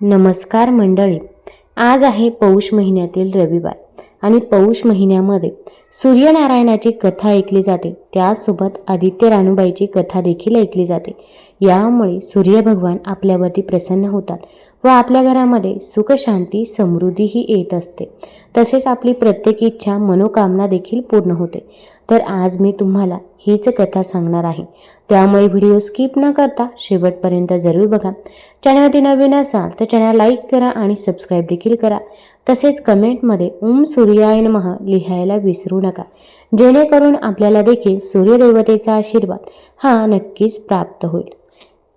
नमस्कार मंडळी. आज आहे पौष महिन्यातील रविवार. आणि पौष महिन्यामध्ये सूर्यनारायणाची कथा ऐकली जाते. त्यासोबत आदित्य रानूबाईची कथा देखील ऐकली जाते. यामुळे सूर्य भगवान आपल्यावरती प्रसन्न होतात व आपल्या घरामध्ये सुखशांती समृद्धीही येत असते. तसेच आपली प्रत्येक इच्छा मनोकामना देखील पूर्ण होते. तर आज मी तुम्हाला हीच कथा सांगणार आहे. त्यामुळे व्हिडिओ स्किप न करता शेवटपर्यंत जरूर बघा. चॅनलवरती नवीन असाल तर चॅनल लाईक करा आणि सबस्क्राईब देखील करा. तसेच कमेंटमध्ये ओम सूर्याय नमः लिहायला विसरू नका. जेणेकरून आपल्याला देखील सूर्यदेवतेचा आशीर्वाद हा नक्कीच प्राप्त होईल.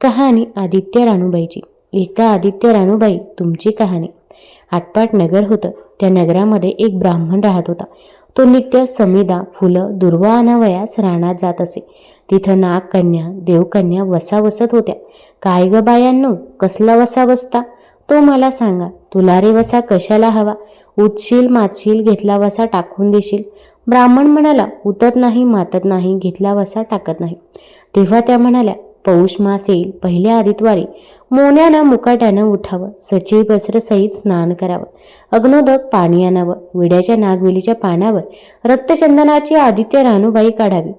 कहाणी आदित्य राणूबाईची. एका आदित्य राणूबाई तुमची कहाणी. आटपाट नगर होतं. त्या नगरामध्ये एक ब्राह्मण राहत होता. तो नित्य समिदा फुलं दुर्वा आणावयास रानात जात असे. तिथं नागकन्या देवकन्या वसा वसत होत्या. काय ग बायांनो कसला वसा बसता तो मला सांगा तुला रे वसा कशाला हवा? उतशील मातशील घेतला वसा टाकून देशील? ब्राह्मण म्हणाला उतत नाही मातत नाही घेतला वसा टाकत नाही. तेव्हा त्या म्हणाल्या पौष मास येईल पहिल्या आदितवारी मोन्यानं मुकाट्यानं उठावं सचिव वस्त्रसहित स्नान करावं अग्नोदक पाणी आणावं विड्याच्या नागवेलीच्या पानावर रक्तचंदनाची आदित्य रानूबाई काढावी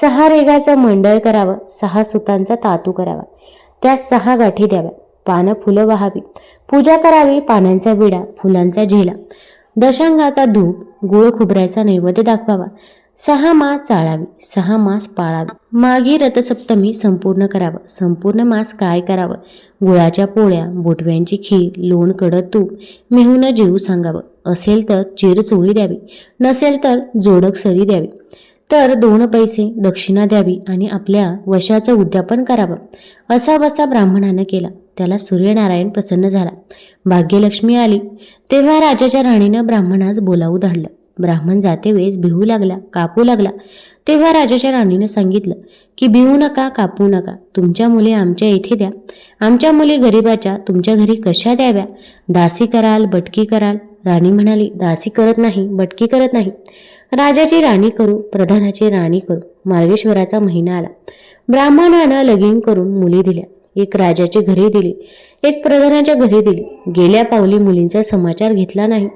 सहा रेगाचं मंडळ करावं सहा सुतांचा तातू करावा त्यात सहा गाठी द्याव्या. पानं फुलं वहावी. पूजा करावी पानांचा विडा फुलांचा झेला. दशांगाचा धूप गुळ खुबऱ्याचा नैवेद्य दाखवावा. सहा मास चाळावी सहा मास पाळावी. मागी रथसप्तमी संपूर्ण करावं. संपूर्ण मास काय करावं? गुळाच्या पोळ्या बोटव्यांची खीर लोण कडक तूप मेहून जेऊ सांगावं. असेल तर चिर चोळी द्यावी. नसेल तर जोडक सरी द्यावी. तर दोन पैसे दक्षिणा द्यावी आणि आपल्या वशाचं उद्यापन करावं. असा वसा ब्राह्मणानं केला. त्याला सूर्यनारायण प्रसन्न झाला. भाग्यलक्ष्मी आली. तेव्हा राजाच्या राणीनं ब्राह्मणास बोलावू धाडलं. ब्राह्मण जाते वेळेस भिवू लागला कापू लागला. तेव्हा राजाच्या राणीनं सांगितलं की भिवू नका कापू नका. तुमच्या मुली आमच्या इथे द्या. आमच्या मुली गरिबाच्या तुमच्या घरी कशा द्याव्या? दासी कराल बटकी कराल. राणी म्हणाली दासी करत नाही बटकी करत नाही. राजाची राणी करू प्रधानाची राणी करू. मार्गेश्वराचा महिना आला. ब्राह्मणानं लगीन करून मुली दिल्या. एक राजाच्या घरी दिली. एक प्रधानाच्या घरी दिली. गेल्या पावली मुलींचा समाचार घेतला नाही.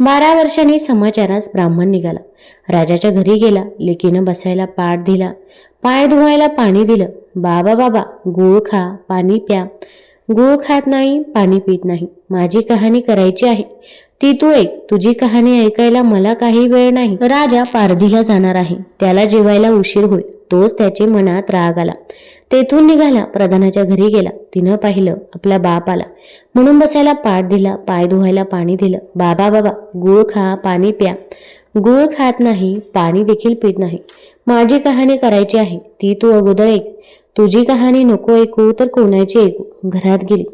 बारा वर्षांनी समाचारास ब्राह्मण निघाला. राजाच्या घरी गेला. लेकीनं बसायला पाठ दिला. पाय धुवायला पाणी दिलं. बाबा बाबा गुळ खा पाणी प्या. गुळ खात नाही पाणी पित नाही. माझी कहाणी करायची आहे. ती तू ऐक. तुझी कहाणी ऐकायला मला काही वेळ नाही. राजा पारधीला जाणार आहे. त्याला जेवायला उशीर होईल. तोच त्याचे मनात राग आला. तेथून निघाला प्रधानाच्या घरी गेला. तिनं पाहिलं आपला बाप आला. म्हणून बसायला पाठ दिला पाय धुवायला पाणी दिलं. बाबा बाबा गूळ खा पाणी प्या. गूळ खात नाही पाणी देखील पित नाही. माझी कहाणी करायची आहे ती तू अगोदर ऐक. तुझी कहाणी नको ऐकू तर कोणाची ऐकू? घरात गेली.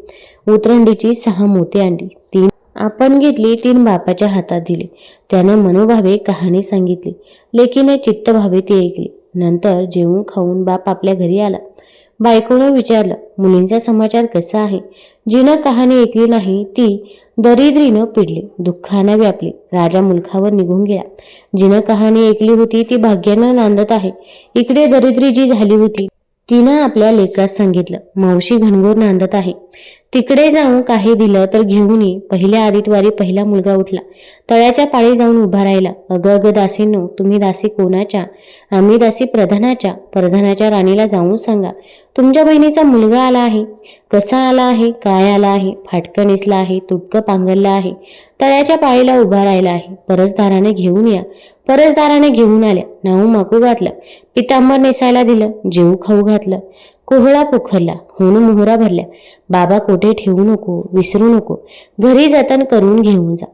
उतरंडीची सहा मोती आणली. तीन आपण घेतली तीन बापाच्या हातात दिली. त्याने मनोभावे कहाणी सांगितली. लेकीने चित्तभावे ती ऐकली. नंतर जेवून खाऊन बाप आपल्या घरी आला. बायकोनं विचारलं मुलींचा समाचार कसा आहे? जिनं कहाणी ऐकली नाही ती दरिद्रीनं पिडली दुःखानं व्यापली राजा मुलखावर निघून गेला. जिनं कहाणी ऐकली होती ती भाग्यानं नांदत आहे. इकडे दरिद्री जी झाली होती. तिनं आपल्या लेखात सांगितलं मावशी घनघोर नांदत आहे. तिकडे जाऊन काही दिलं तर घेऊन ये पहिल्या आदितवारी पहिला मुलगा उठला. तळ्याच्या पाळी जाऊन उभा राहिला. अगं अगं दासींनो तुम्ही दासी कोणाच्या? आम्ही दासी प्रधानाच्या. प्रधानाच्या राणीला जाऊन सांगा. तुमच्या बहिणीचा मुलगा आला आहे. कसा आला आहे? काय आला आहे? फाटकं नेसला आहे तुटकं पांघरलं आहे. तळ्याच्या पाळीला उभा राहिला आहे. परसदाराने घेऊन या. परसदाराने घेऊन आल्या. नाऊ माकू घातलं. पितांबर नेसायला दिलं. जेऊ खाऊ घातलं. कोहळा पोखरला होणं मोहरा भरल्या. बाबा कोठे ठेवू नको विसरू नको घरी जाताना करून घेऊन जा.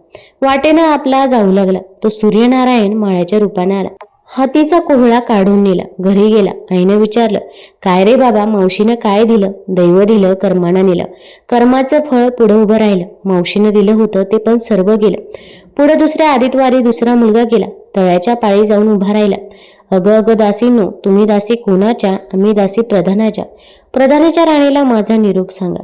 वाटेनं आपला जाऊ लागला. तो सूर्यनारायण माळ्याच्या रूपाने आला. हातीचा कोहळा काढून नेला. घरी गेला. आईनं विचारलं काय रे बाबा मावशीनं काय दिलं? दैव दिलं कर्मानं नेलं. कर्माचं फळ पुढं उभं राहिलं. मावशीनं दिलं होतं ते पण सर्व गेलं. पुढं दुसऱ्या आदितवारी दुसरा मुलगा गेला. तळ्याच्या पाळी जाऊन उभा राहिला. अगं अगं दासीनो तुम्ही दासी कोणाच्या आम्ही दासी प्रधानाच्या. प्रधानाच्या राणीला माझा निरोप सांगा.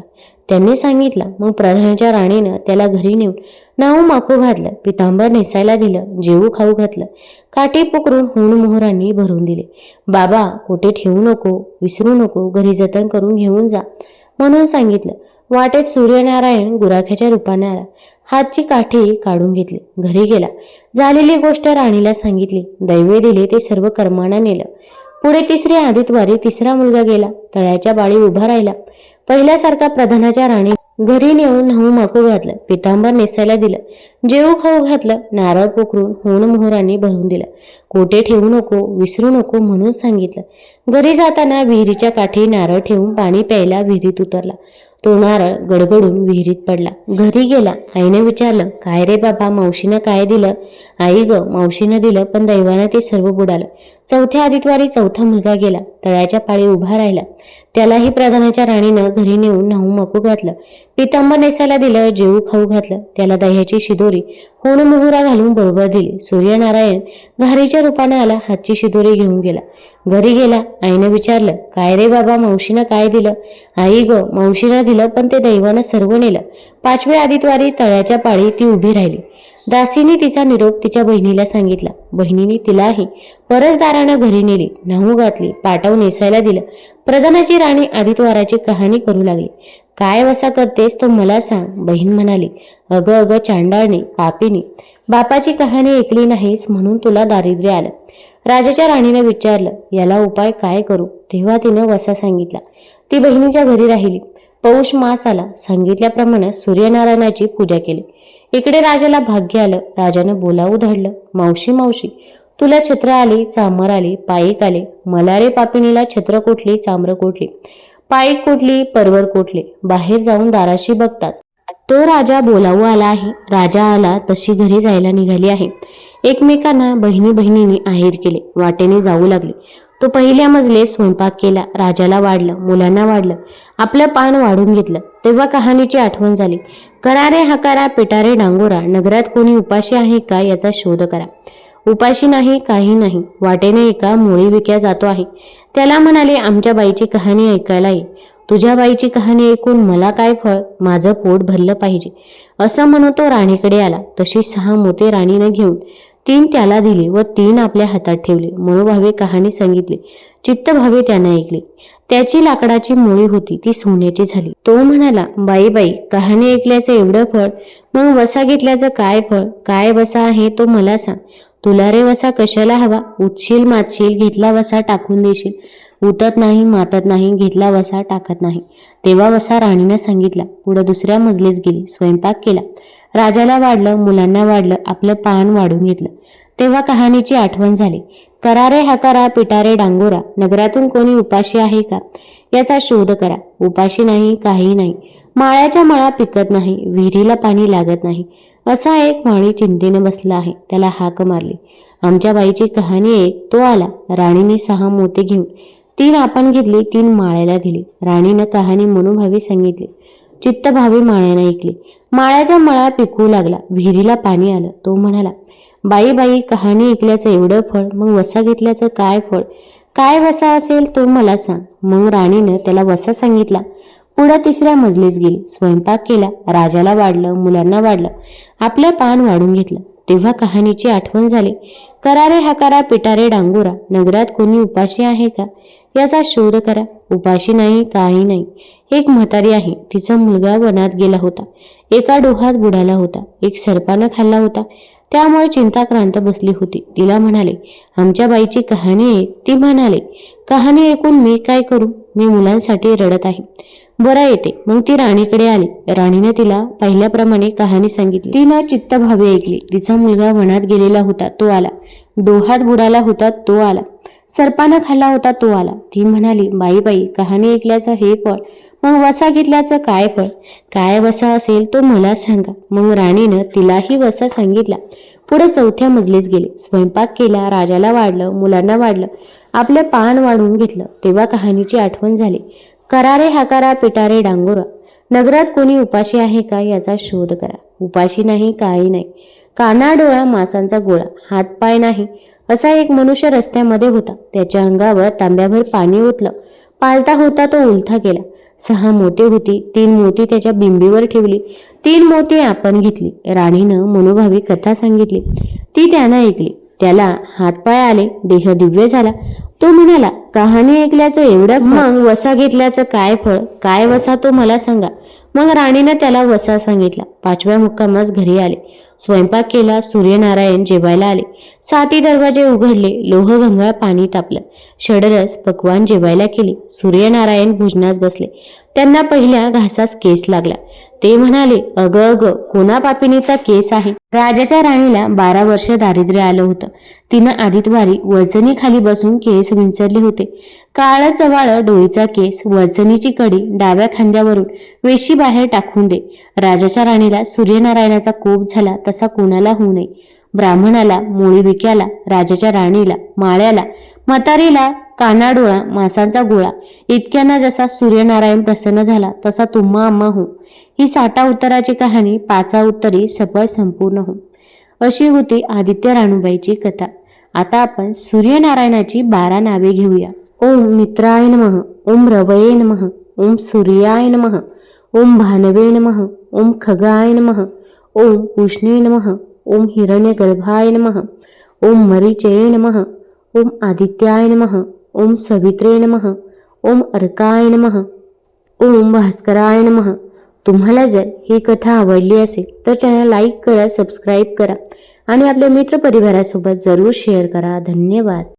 त्यांनी सांगितला मग प्रधानाच्या राणीनं त्याला घरी नेऊन नाऊ माखू घातलं पितांबर नेसायला दिलं जेवू खाऊ घातलं. काठी पुकरून हुण मोहरांनी भरून दिले. बाबा कोठे ठेवू नको विसरू नको घरी जतन करून घेऊन जा. म्हणून सांगितलं वाटेत सूर्यनारायण गुराख्याच्या रूपाने आला. हातची काठी काढून घेतली. घरी गेला. झालेली गोष्ट राणीला सांगितली. दैवे दिले ते सर्व कर्माना नेलं. पुढे तिसरी आदितवारी तिसरा मुलगा गेला. तळ्याच्या बाळी उभा राहिला. पहिल्यासारखा प्रधानाच्या राणी घरी नेऊन नऊ माकू घातलं. पितांबर नेसायला दिलं. जेऊ खाऊ घातलं. नारळ पोखरून होण मोहरांनी भरून दिलं. कोटे ठेवू नको विसरू नको म्हणून सांगितलं. घरी जाताना विहिरीच्या काठी नारळ ठेवून पाणी प्यायला विहिरीत उतरला. तो नारळ गडगडून विहिरीत पडला. घरी गेला. आईने विचारलं काय रे बाबा मावशीनं काय दिलं? आई ग मावशीनं दिलं पण दैवानं ते सर्व बुडालं. चौथ्या आदितवारी चौथा मुलगा गेला. तळ्याच्या पाळी उभा राहिला. त्यालाही प्रधानाच्या राणीनं घरी नेऊन नाहू मकू घातलं. पितांबर नेसायला दिलं जेऊ खाऊ घातलं. त्याला दह्याची शिदोरी होण मोहरा घालून बरोबर दिली. सूर्यनारायण घारीच्या रूपानं आला हातची शिदोरी घेऊन गेला. घरी गेला आईनं विचारलं काय रे बाबा मावशीनं काय दिलं? आई ग मावशीनं दिलं पण ते दैवानं सर्व नेलं. पाचव्या आदितवारी तळ्याच्या पाळी ती उभी राहिली. दासीने तिचा निरोप तिच्या बहिणीला सांगितला. बहिणीने तिलाही परसदारानं घरी नेली नाहू घातली पाटव नेसायला दिलं. प्रधानाची राणी आदित्वाराची कहाणी करू लागली. काय वसा करतेस तो मला सांग बहीण म्हणाली. अगं अगं चांडाळणी पापिनी बापाची कहाणी ऐकली नाहीस म्हणून तुला दारिद्र्य आलं. राजाच्या राणीने विचारलं याला उपाय काय करू? तेव्हा तिनं वसा सांगितला. ती बहिणीच्या घरी राहिली. पौष मास आला. सांगितल्याप्रमाणे सूर्यनारायणाची पूजा केली. इकडे राजाला भाग्य आलं. राजानं बोलावू धडलं मावशी मावशी तुला छत्र आली चामर आली पायीक आले. मला रे पापिनीला छत्र कोठली चामर कोठली? पायीक कोठली परवर कोठले? बाहेर जाऊन दाराशी बघताच. तो राजा बोलावू आला आहे. राजा आला तशी घरी जायला निघाली आहे. एकमेकांना बहिणी बहिणीने आहेर केले. वाटेने जाऊ लागले. तो पहिल्या मजले स्वयंपाक केला. राजाला वाढलं मुलांना वाढलं. आपलं पान वाढून घेतलं. तेव्हा कहाणीची आठवण झाली. करारे हकारा पिटारे डांगोरा नगरात कोणी उपाशी आहे का याचा शोध करा. उपाशी नाही काही नाही. वाटेने एका मोळी विक्या जातो आहे. त्याला म्हणाले आमच्या बाईची कहाणी ऐकायला ये. तुझ्या बाईची कहाणी ऐकून मला काय फळ? माझं पोट भरलं पाहिजे. असं म्हणून तो राणीकडे आला. तशी सहा मोते राणीने घेऊन तीन त्याला दिली व तीन आपल्या हातात ठेवले. मनोभावे कहाणी सांगितली. चित्तभावे त्याने ऐकली. त्याची लाकडाची मुळी होती ती सोन्याची झाली. तो म्हणाला बाई बाई कहाणी ऐकल्याचं एवढं फळ मग वसा घेतल्याचं काय फळ? काय वसा आहे तो मला सांग. तुला रे वसा कशाला हवा? उचशील माचशील घेतला वसा टाकून देशील. उतत नाही मातत नाही घेतला वसा टाकत नाही. तेव्हा वसा राणीनं सांगितला पुढे दुसऱ्या मजलीस गेली स्वयंपाक केला. राजाला वाढलं मुलांना वाढलं आपलं पान वाढून घेतलं. तेव्हा कहाणीची आठवण झाली. करारे हकारा पिटारे डांगोरा नगरातून कोणी उपाशी आहे का? याचा शोध करा. उपाशी नाही काही नाही. माळ्याच्या मळा पिकत नाही विहिरीला पाणी लागत नाही. असा एक माळी चिंतेने बसला आहे. त्याला हाक मारली. आमच्या बाईची कहाणी एक तो आला. राणीने सहा मोते घेऊन. तीन आपण घेतली तीन माळ्याला दिली. राणीनं कहाणी मनोभावी सांगितली. चित्तभावी माळ्यानं ऐकली. माळ्याच्या मळा पिकवू लागला. विहिरीला पाणी आलं. तो म्हणाला बाई बाई कहाणी ऐकल्याचं एवढं फळ मग वसा घेतल्याचं काय फळ? काय वसा असेल तो मला सांग. मग राणीनं त्याला वसा सांगितला. पुढं तिसऱ्या मजलीस गेली. स्वयंपाक केला. राजाला वाढलं मुलांना वाढलं. आपलं पान वाढून घेतलं. तेव्हा कहाणीची आठवण झाली. करारे हकारा पिटारे डांगोरा. नगरात कोणी उपाशी आहे का? याचा शोध करा. उपाशी नाही काही नाही. एक म्हातारी आहे. तिचा मुलगा वनात गेला होता. एका डोहात बुडाला होता. एक सर्पानं खाल्ला होता. त्यामुळे चिंताक्रांत बसली होती. तिला म्हणाले आमच्या बाईची कहाणी ऐक ती म्हणाले कहाणी ऐकून मी काय करू? मी मुलांसाठी रडत आहे. बरं येते. मग ती राणीकडे आली. राणीने तिला पहिल्याप्रमाणे कहाणी सांगितली. तिनं चित्तभावे ऐकली. तिचा मुलगा वनात गेलेला होता. तो आला. डोहात बुडाला होता. तो आला. सर्पानं खाल्ला होता. तो आला. ती म्हणाली बाई बाई कहाणी ऐकल्याचं हे फळ. मग वसा घेतल्याचं काय फळ? काय वसा असेल तो मला सांगा. मग राणीनं तिलाही वसा सांगितला. पुढे चौथ्या मजलीस गेले. स्वयंपाक केला. राजाला वाढलं. मुलांना वाढलं. आपले पान वाढून घेतलं. तेव्हा कहाणीची आठवण झाली. करारे हाकारा पिटारे डांगोरा. नगरात कोणी उपाशी आहे का याचा शोध करा. उपाशी नाही काही नाही. काना डोळा मासांचा गोळा. हातपाय नाही. असा एक मनुष्य रस्त्यामध्ये होता. त्याच्या अंगावर तांब्याभर पाणी ओतलं. पालता होता तो उलथा केला. सहा मोती होती. तीन मोती त्याच्या बिंबीवर ठेवली. तीन मोती आपण घेतली. राणीनं मनोभावी कथा सांगितली. ती त्यानं ऐकली. त्याला हातपाय आले देह दिव्य झाला. तो म्हणाला कहाणी ऐकल्याचं एवढं मग वसा घेतल्याचं काय फळ? काय वसा तो मला सांगा. मग राणीनं त्याला वसा सांगितला. पाचव्या मुक्कामास घरी आले. स्वयंपाक केला सूर्यनारायण जेवायला आले. साती दरवाजे उघडले लोहगंगा पाणी तापलं. षडरस पकवान जेवायला केले. सूर्यनारायण भोजनास बसले. त्यांना पहिल्या घासास केस लागला. ते म्हणाले अग अग कोणा पापिनीचा केस आहे? राजाच्या राणीला बारा वर्ष दारिद्र्य आलं होतं. तिनं आदितवारी वजनी खाली बसून केस विंचरले होते. काळ चवाळ डोळीचा केस वजनीची कडी डाव्या खांद्यावरून वेशी बाहेर टाकून दे. राजाच्या राणीला सूर्यनारायणाचा कोप झाला तसा कोणाला होऊ नये. ब्राह्मणाला मोळी विक्याला राजाच्या राणीला माळ्याला म्हातारीला कानाडोळा मासांचा गोळा. इतक्यांना जसा सूर्यनारायण प्रसन्न झाला तसा तुम्हा आम्हा हो ही साठा उत्तराची कहाणी पाचा उत्तरी सफळ संपूर्ण हो अशी होती आदित्य राणूबाईची कथा. आता आपण सूर्यनारायणाची बारा नावे घेऊया. ओम मित्राय नमः ओम रवये नमः ओम सूर्याय नमः ओम भानवे नमः ओम खगाय नमः ओम उष्णे नमः ओम हिरण्यगर्भाय नमः ओम मरीचये नमः ओम आदित्याय नमः ओम सवित्रे नम ओम अर्काय नम ओम भास्कराय नम. तुम्हाला जर ही कथा आवडली असेल तर चॅनल लाईक करा सबस्क्राईब करा आणि आपल्या मित्रपरिवारासोबत जरूर शेअर करा. धन्यवाद.